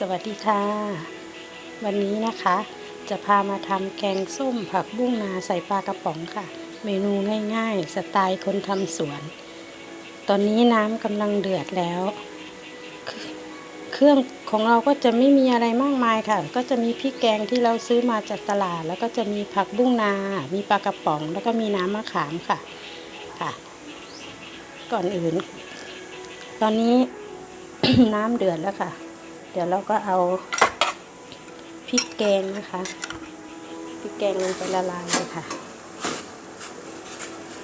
สวัสดีค่ะ วันนี้นะคะ จะพามาทำแกงส้มผักบุ้งนาใส่ปลากระป๋องค่ะ เมนูง่ายๆ สไตล์คนทำสวน ตอนนี้น้ำกำลังเดือดแล้วเคเครื่องของเราก็จะไม่มีอะไรมากมายค่ะ ก็จะมีพริกแกงที่เราซื้อมาจากตลาด แล้วก็จะมีผักบุ้งนา มีปลากระป๋อง แล้วก็มีน้ำมะขามค่ะค่ะ ก่อนอื่น ตอนนี้น้ำเดือดแล้วค่ะ เดี๋ยวเราก็เอาพริกแกงนะคะพริกแกงลงไปละลายเลยค่ะ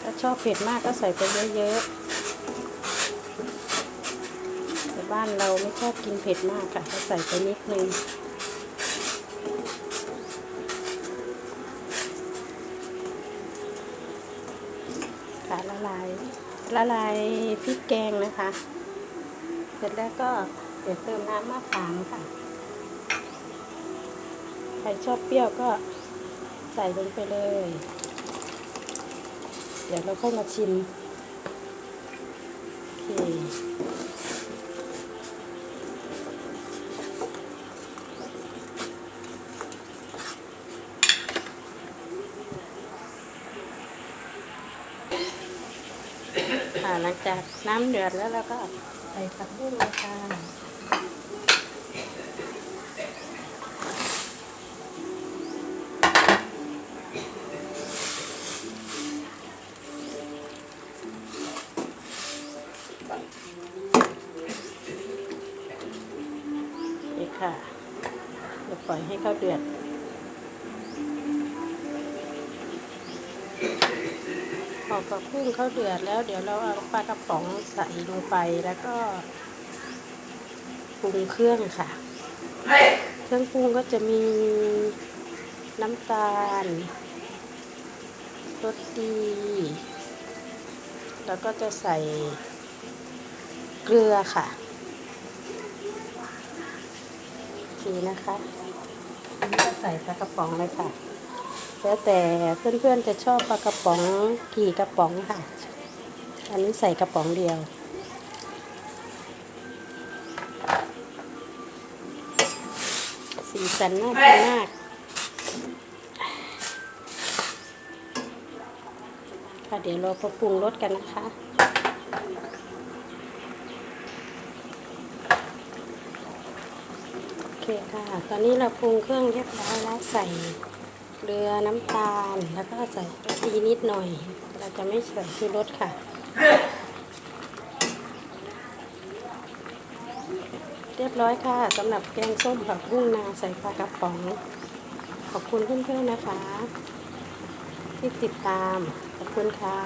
ถ้าชอบเผ็ดมากก็ใส่ไปเยอะๆแต่บ้านเราไม่ชอบกินเผ็ดมากค่ะก็ใส่ไปนิดนึงค่ะละลายละลายพริกแกงนะคะ เสร็จแล้วก็ เดี๋ยวเติมน้ำมะขามค่ะ ใครชอบเปรี้ยวก็ใส่ลงไปเลย เดี๋ยวเราค่อยมาชิม โอเคค่ะหลังจากน้ำเดือดแล้วเราก็ใส่ผักบุ้งเลยค่ะ นี่ค่ะเดี๋ยวปล่อยให้เขาเดือดพอปลาพุ่งเขาเดือดแล้ว เดี๋ยวเราเอาปลากระป๋องใส่ลงไปแล้วก็ปรุงเครื่องค่ะ เครื่องปรุงก็จะมีน้ำตาลรสดี แล้วก็จะใส่ เกลือค่ะโอเคนะคะอันนี้ก็ใส่ปลากระป๋องเลยค่ะ แล้วแต่เพื่อนๆจะชอบปลากระป๋องกี่กระป๋องค่ะ อันนี้ใส่กระป๋องเดียวสีสันน่ากินมากค่ะเดี๋ยวเราปรุงรสกันนะคะ โอเคค่ะ ตอนนี้เราปรุงเครื่องเรียบร้อยแล้วใส่เกลือน้ำตาล แล้วก็ใส่รสดีนิดหน่อย เราจะไม่ใส่ชูรสค่ะ เรียบร้อยค่ะสำหรับแกงส้มผักบุ้งนาใส่ปลากระป๋อง ขอบคุณเพื่อนๆนะคะ ที่ติดตาม ขอบคุณค่ะ